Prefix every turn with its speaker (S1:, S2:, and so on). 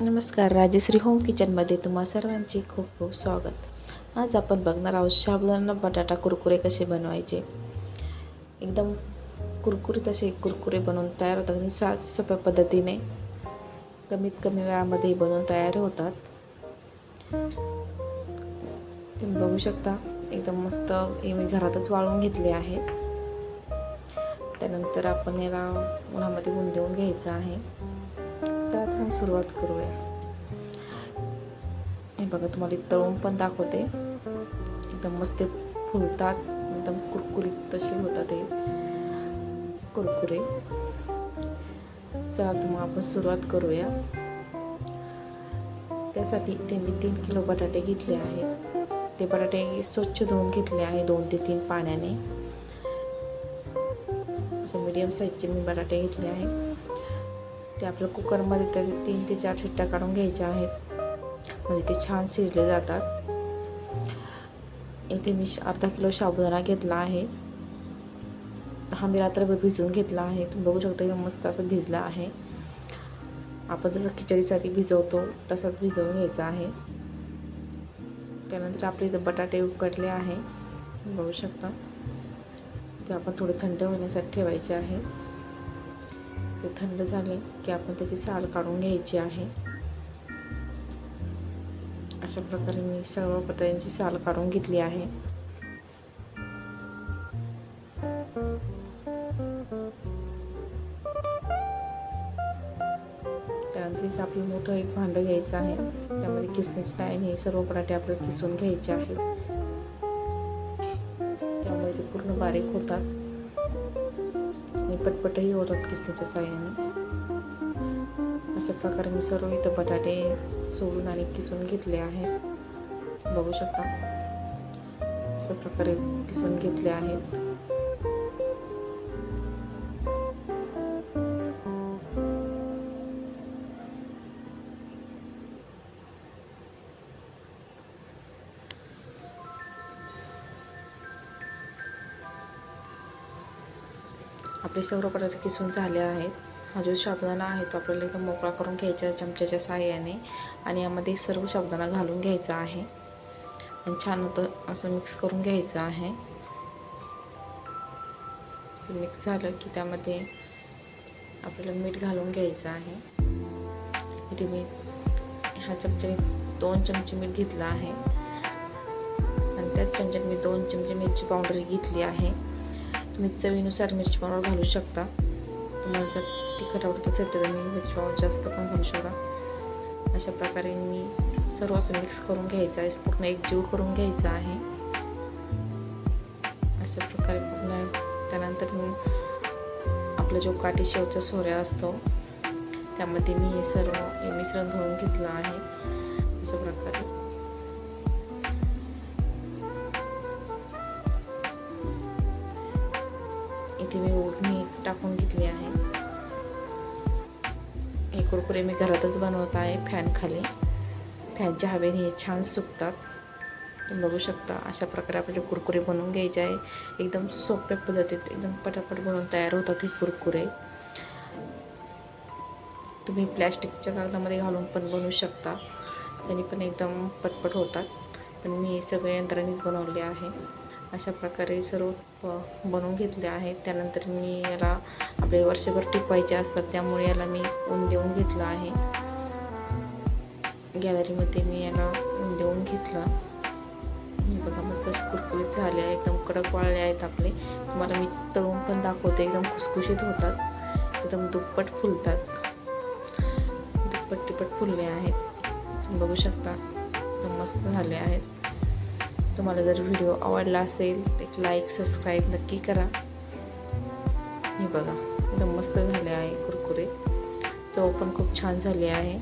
S1: नमस्कार राजश्री होम किचनमध्ये तुम्हा सर्वांचे खूप खूप स्वागत. आज आपण बघणार आहोत शाबुदाना बटाटा कुरकुरे कसे बनवायचे. एकदम कुरकुरीत असे कुरकुरे बनवून तयार होतात आणि सा सोप्या पद्धतीने कमीत कमी वेळामध्ये बनवून तयार होतात. तुम्ही बघू शकता एकदम मस्त हे मी घरातच वाळवून घेतले आहेत. त्यानंतर आपण याला उन्हामध्ये ऊन देऊन घ्यायचं आहे. तर मग सुरुवात करूया. हे बघा तुम्हाला तळून पण दाखवते. एकदम मस्त फुलतात एकदम कुरकुरीत तसे होतात हे कुरकुरे. चला तर मग आपण सुरुवात करूया. त्यासाठी ते मी तीन किलो बटाटे घेतले आहेत. ते बटाटे स्वच्छ धुवून घेतले आहे दोन ते तीन पाण्याने. मीडियम साईजचे मी बटाटे घेतले आहेत. ते आपल्या कुकरमध्ये त्याचे तीन ते चार शिट्ट्या काढून घ्यायच्या आहेत. म्हणजे ते छान शिजले जातात. इथे मी अर्धा किलो साबुदाणा घेतला आहे. हा मी रात्रभर भिजवून घेतला आहे. तुम्ही बघू शकता की मस्त असं भिजला आहे. आपण जसं खिचडीसाठी भिजवतो तसाच भिजवून घ्यायचा आहे. त्यानंतर आपले इथं बटाटे उकडले आहे. बघू शकता. ते आपण थोडे थंड होण्यासाठी ठेवायचे आहे. ते थंड झाले की आपण त्याची साल काढून घ्यायची आहे. अशा प्रकारे मी सर्व पत्र्यांची साल काढून घेतली आहे. त्यानंतर इथं आपलं मोठं एक भांडं घ्यायचं आहे. त्यामध्ये किसण्याची साईन हे सर्व पराठे आपल्याला किसून घ्यायचे आहेत. त्यामुळे ते पूर्ण बारीक होतात. आणि पटपटही ओढत किसण्याच्या साह्यानं. अशा प्रकारे मी सर्व इथं बटाटे सोडून आणि किसून घेतले आहेत. बघू शकता. अशा प्रकारे किसून घेतले आहेत. आपले सर्व पदार्थ किसून झाले आहेत. हा जो साबुदाणा आहे तो आपल्याला एकदम मोकळा करून घ्यायचा आहे चमच्याच्या साह्याने आणि यामध्ये सर्व साबुदाणा घालून घ्यायचा आहे. आणि छान होतं असं मिक्स करून घ्यायचं आहे. असं मिक्स झालं की त्यामध्ये आपल्याला मीठ घालून घ्यायचं आहे. इथे मी ह्या चमच्याने दोन चमचे मीठ घेतलं आहे. आणि त्याच चमच्यात मी दोन चमचे मिरची पावडर घेतली आहे. तुम्ही चवीनुसार मिरची पावडर घालू शकता. तुम्हाला जर तिखट आवडत असेल तर तुम्ही मिरची पावडर जास्त पण घालू शकता. अशा प्रकारे मी सर्व असं मिक्स करून घ्यायचं आहे. पूर्ण एक जीव करून घ्यायचा आहे. अशा प्रकारे पूर्ण त्यानंतर मी आपला जो काठी शेवचा सोऱ्या असतो त्यामध्ये मी हे सर्व हे मिश्रण घालून घेतलं आहे. अशा प्रकारे. इथे मी ओढणी टाकून घेतली आहे. हे कुरकुरे मी घरातच बनवत आहे फॅन खाली. फॅनच्या हवेने हे छान सुकतात. तुम्ही बघू शकता अशा प्रकारे आपले कुरकुरे बनवून घ्यायचे आहे एकदम सोप्या पद्धतीत एकदम पटापट बनवून तयार होतात हे कुरकुरे. तुम्ही प्लॅस्टिकच्या कागदामध्ये घालून पण बनवू शकता. त्यांनी पण एकदम पटपट होतात. पण मी सगळे यंत्रानेच बनवले आहे. अशा प्रकारे सर्व बनवून घेतले आहेत. त्यानंतर मी याला आपले वर्षभर टिकवायचे असतात त्यामुळे याला मी ऊन देऊन घेतलं आहे. गॅलरीमध्ये मी याला ऊन देऊन घेतलं. हे बघा मस्त असे कुरकुरीत झाले आहे एकदम कडक वाळले आहेत आपले. तुम्हाला मी तळून पण दाखवते एकदम खुसखुशीत होतात. एकदम दुप्पट फुलतात. दुप्पट टिपट फुलले आहेत. बघू शकता एकदम मस्त झाले आहेत. तुम्हाला जर व्हिडिओ आवडला असेल तर एक लाईक सबस्क्राईब नक्की करा. हे बघा एकदम मस्त झाले आहे कुरकुरे चव पण खूप छान झाली आहे.